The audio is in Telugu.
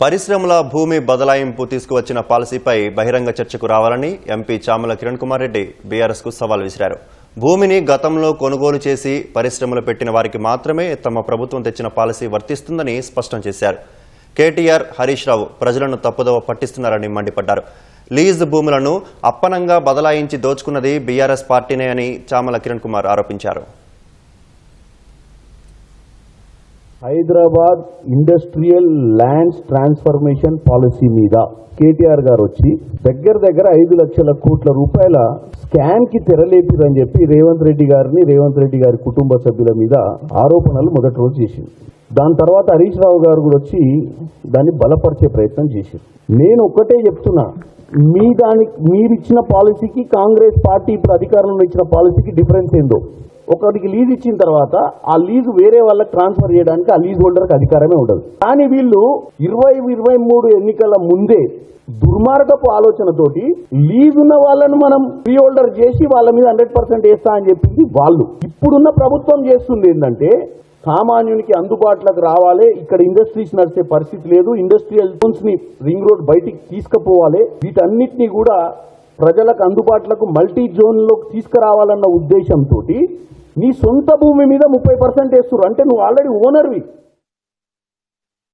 పరిశ్రమల భూమి బదలాయింపు తీసుకువచ్చిన పాలసీపై బహిరంగ చర్చకు రావాలని ఎంపీ చామల కిరణ్ కుమార్ రెడ్డి బీఆర్ఎస్కు సవాల్ విసిరారు. భూమిని గతంలో కొనుగోలు చేసి పరిశ్రమలు పెట్టిన వారికి మాత్రమే తమ ప్రభుత్వం తెచ్చిన పాలసీ వర్తిస్తుందని స్పష్టం చేశారు. కేటీఆర్ హరీష్ రావు ప్రజలను తప్పుదోవ పట్టిస్తున్నారని మండిపడ్డారు. లీజ్ భూములను అప్పనంగా బదలాయించి దోచుకున్నది బీఆర్ఎస్ పార్టీనే అని చామల కిరణ్ కుమార్ ఆరోపించారు. Hyderabad industrial lands transformation policy మీద కేటీఆర్ గారు వచ్చి దగ్గర దగ్గర ఐదు లక్షల కోట్ల రూపాయల స్కామ్కి తెరలేపిరని చెప్పి రేవంత్ రెడ్డి గారిని రేవంత్ రెడ్డి గారి కుటుంబ సభ్యుల మీద ఆరోపణలు మొదటి రోజు చేసింది. దాని తర్వాత హరీష్ రావు గారు కూడా వచ్చి దాన్ని బలపరిచే ప్రయత్నం చేసింది. నేను ఒక్కటే చెప్తున్నా మీ దానికి మీరిచ్చిన పాలసీకి కాంగ్రెస్ పార్టీ ఇప్పుడు అధికారంలో ఇచ్చిన పాలసీకి డిఫరెన్స్ ఏందో? ఒకరికి లీజ్ ఇచ్చిన తర్వాత ఆ లీజు వేరే వాళ్ళకి ట్రాన్స్ఫర్ చేయడానికి ఆ లీజ్ హోల్డర్కి అధికారమే ఉండదు. కానీ వీళ్ళు ఇరవై ఇరవై మూడు ఎన్నికల ముందే దుర్మార్గపు ఆలోచనతోటి లీజ్ ఉన్న వాళ్ళని మనం ఫ్రీ హోల్డర్ చేసి వాళ్ళ మీద హండ్రెడ్ పర్సెంట్ వేస్తా అని చెప్పింది వాళ్ళు ఇప్పుడున్న ప్రభుత్వం చేస్తుంది ఏంటంటే సామాన్యునికి అందుబాటులోకి రావాలి ఇక్కడ ఇండస్ట్రీస్ నడిచే పరిస్థితి లేదు ఇండస్ట్రియల్ జోన్స్ని రింగ్ రోడ్ బయటికి తీసుకుపోవాలి వీటన్నిటిని కూడా ప్రజలకు అందుబాటులోకి మల్టీ జోన్లోకి తీసుకురావాలన్న ఉద్దేశంతో నీ సొంత భూమి మీద ముప్పై పర్సెంట్ వేస్తున్నారు అంటే నువ్వు ఆల్రెడీ ఓనర్వి